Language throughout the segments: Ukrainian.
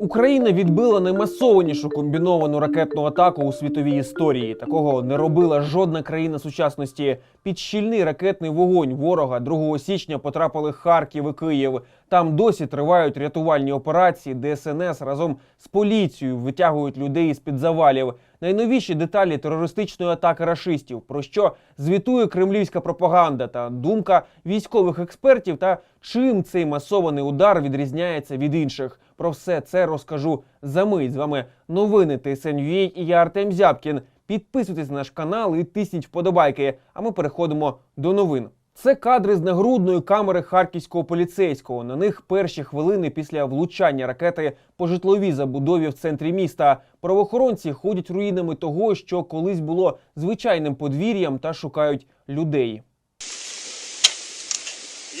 Україна відбила наймасованішу комбіновану ракетну атаку у світовій історії. Такого не робила жодна країна сучасності. Під щільний ракетний вогонь ворога 2 січня потрапили Харків і Київ. Там досі тривають рятувальні операції. ДСНС разом з поліцією витягують людей із під завалів. Найновіші деталі терористичної атаки рашистів, про що звітує кремлівська пропаганда та думка військових експертів, та чим цей масований удар відрізняється від інших. Про все це розкажу за мить. З вами новини TSN.ua і я Артем Зябкін. Підписуйтесь на наш канал і тисніть вподобайки. А ми переходимо до новин. Це кадри з нагрудної камери харківського поліцейського. На них перші хвилини після влучання ракети по житловій забудові в центрі міста. Правоохоронці ходять руїнами того, що колись було звичайним подвір'ям, та шукають людей.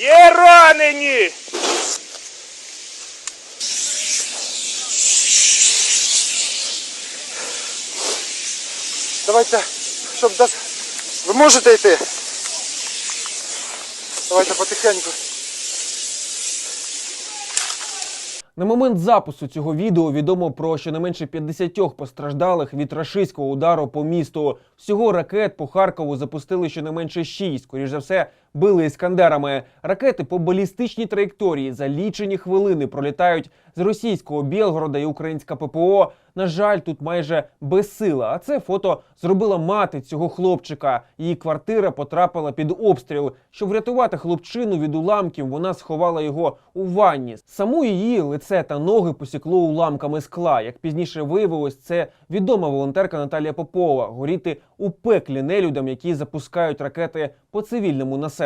Є ранені! Давайте, щоб дати. Ви можете йти? Давайте потихеньку. На момент запису цього відео відомо про щонайменше 50 постраждалих від рашистського удару по місту. Всього ракет по Харкову запустили щонайменше 6. Скоріш за все, били іскандерами. Ракети по балістичній траєкторії за лічені хвилини пролітають з російського Білгорода і українська ППО. На жаль, тут майже безсила. А це фото зробила мати цього хлопчика. Її квартира потрапила під обстріл. Щоб врятувати хлопчину від уламків, вона сховала його у ванні. Саму її лице та ноги посікло уламками скла. Як пізніше виявилось, це відома волонтерка Наталія Попова. Горіти у пеклі нелюдям, які запускають ракети по цивільному населенню.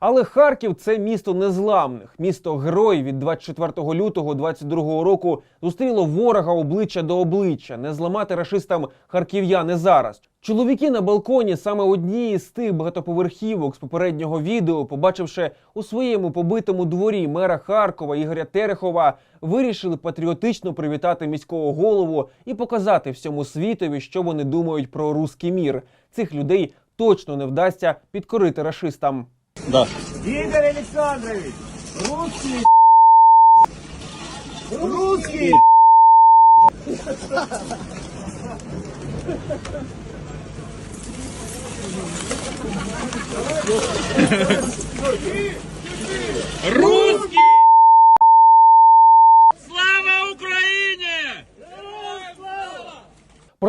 Але Харків це місто незламних, місто герой від 24 лютого 22 року зустріло ворога обличчя до обличчя. Не зламати рашистам харків'яни зараз. Чоловіки на балконі саме однієї з тих багатоповерхівок з попереднього відео, побачивши у своєму побитому дворі мера Харкова Ігоря Терехова, вирішили патріотично привітати міського голову і показати всьому світові, що вони думають про руський мір. Цих людей точно не вдасться підкорити рашистам. Ігор Олександрович! Русский! Русский! Русский! Слава Україні!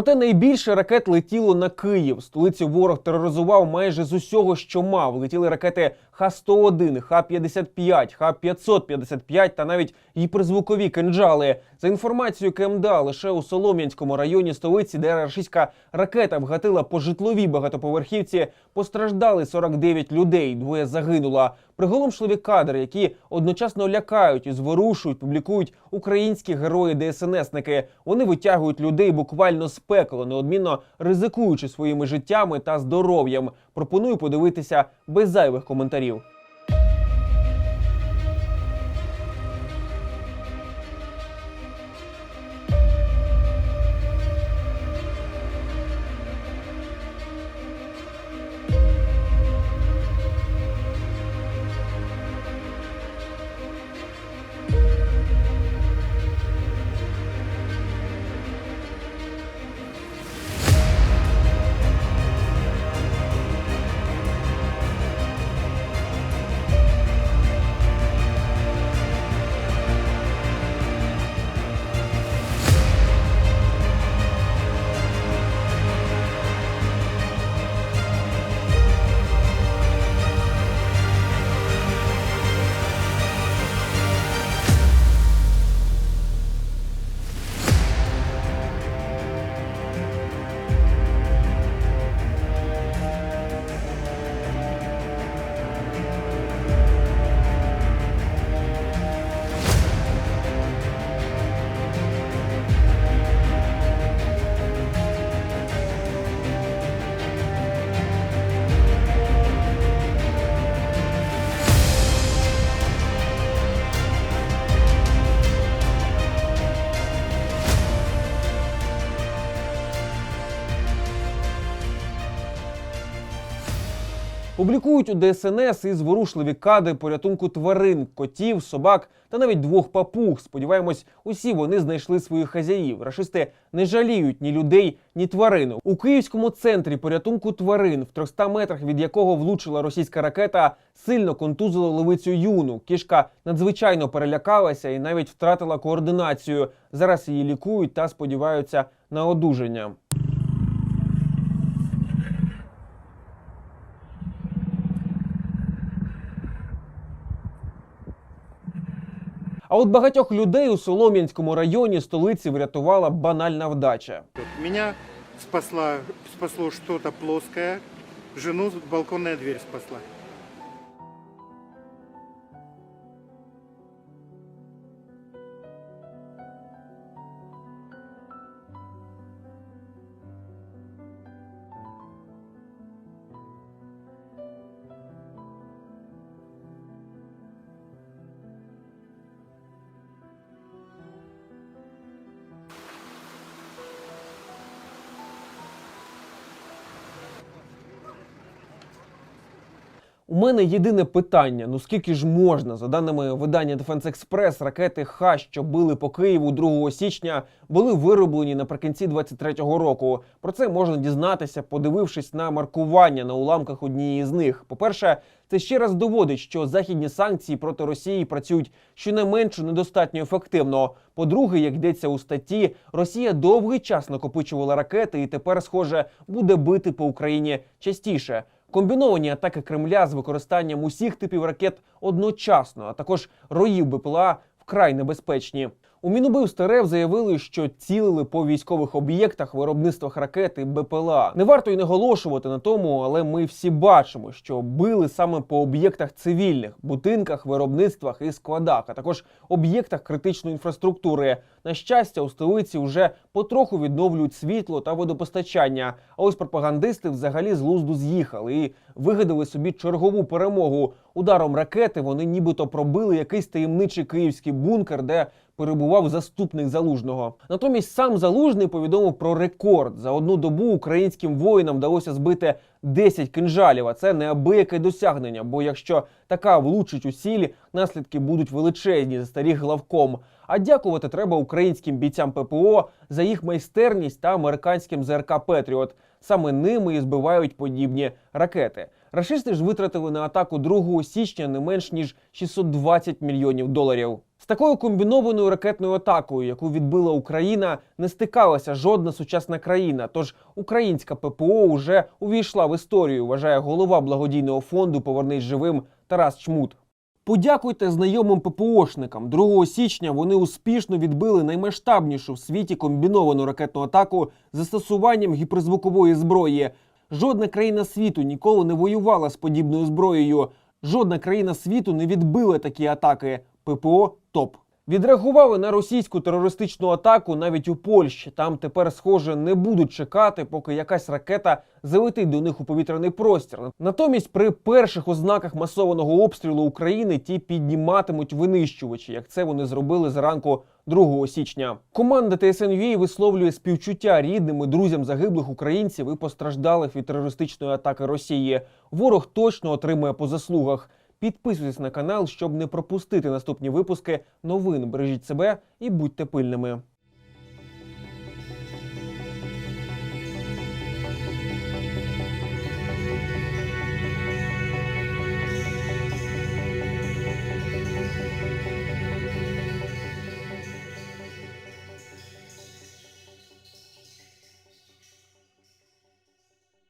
Проте найбільше ракет летіло на Київ. Столицю ворог тероризував майже з усього, що мав. Летіли ракети Х-101, Х-55, Х-555 та навіть гіперзвукові кинджали. За інформацією КМДА, лише у Солом'янському районі столиці, де рашистська ракета вгатила по житловій багатоповерхівці, постраждали 49 людей. Двоє загинуло. Приголомшливі кадри, які одночасно лякають і зворушують, публікують українські герої ДСНСники. Вони витягують людей буквально з пекла, неодмінно ризикуючи своїми життями та здоров'ям. Пропоную подивитися без зайвих коментарів. Публікують у ДСНС і зворушливі кадри порятунку тварин, котів, собак та навіть двох папуг. Сподіваємось, усі вони знайшли своїх хазяїв. Рашисти не жаліють ні людей, ні тварин. У київському центрі порятунку тварин, в 300 метрах від якого влучила російська ракета, сильно контузило левицю юну. Кішка надзвичайно перелякалася і навіть втратила координацію. Зараз її лікують та сподіваються на одужання. А от багатьох людей у Солом'янському районі столиці врятувала банальна вдача. Меня спасла, спасло щось плоске, жену балконна дверь спасла. У мене єдине питання: ну скільки ж можна? За даними видання Defense Express, ракети Х, що били по Києву 2 січня, були вироблені наприкінці 23-го року. Про це можна дізнатися, подивившись на маркування на уламках однієї з них. По-перше, це ще раз доводить, що західні санкції проти Росії працюють щонайменше недостатньо ефективно. По-друге, як йдеться у статті, Росія довгий час накопичувала ракети і тепер, схоже, буде бити по Україні частіше. Комбіновані атаки Кремля з використанням усіх типів ракет одночасно, а також роїв БПЛА вкрай небезпечні. У Мінубивстві РФ заявили, що цілили по військових об'єктах, виробництвах ракет і БПЛА. Не варто й наголошувати на тому, але ми всі бачимо, що били саме по об'єктах цивільних, будинках, виробництвах і складах, а також об'єктах критичної інфраструктури. На щастя, у столиці вже потроху відновлюють світло та водопостачання. А ось пропагандисти взагалі з лузду з'їхали і вигадали собі чергову перемогу. Ударом ракети вони нібито пробили якийсь таємничий київський бункер, де перебував заступник залужного. Натомість сам залужний повідомив про рекорд. За одну добу українським воїнам вдалося збити 10 кинжалів. А це неабияке досягнення. Бо якщо така влучить у сілі, наслідки будуть величезні за старіх главком. А дякувати треба українським бійцям ППО за їх майстерність та американським ЗРК Петріот. Саме ними і збивають подібні ракети. Рашисти ж витратили на атаку 2 січня не менш ніж 620 мільйонів доларів. З такою комбінованою ракетною атакою, яку відбила Україна, не стикалася жодна сучасна країна. Тож українська ППО вже увійшла в історію, вважає голова благодійного фонду Повернись живим Тарас Чмут. Подякуйте знайомим ППОшникам. 2 січня вони успішно відбили наймасштабнішу в світі комбіновану ракетну атаку з застосуванням гіперзвукової зброї. Жодна країна світу ніколи не воювала з подібною зброєю. Жодна країна світу не відбила такі атаки. ППО топ. Відреагували на російську терористичну атаку навіть у Польщі. Там тепер, схоже, не будуть чекати, поки якась ракета залетить до них у повітряний простір. Натомість, при перших ознаках масованого обстрілу України ті підніматимуть винищувачі, як це вони зробили зранку 2 січня. Команда ТСНЮА висловлює співчуття рідним і друзям загиблих українців і постраждалих від терористичної атаки Росії. Ворог точно отримує по заслугах. Підписуйтесь на канал, щоб не пропустити наступні випуски новин. Бережіть себе і будьте пильними.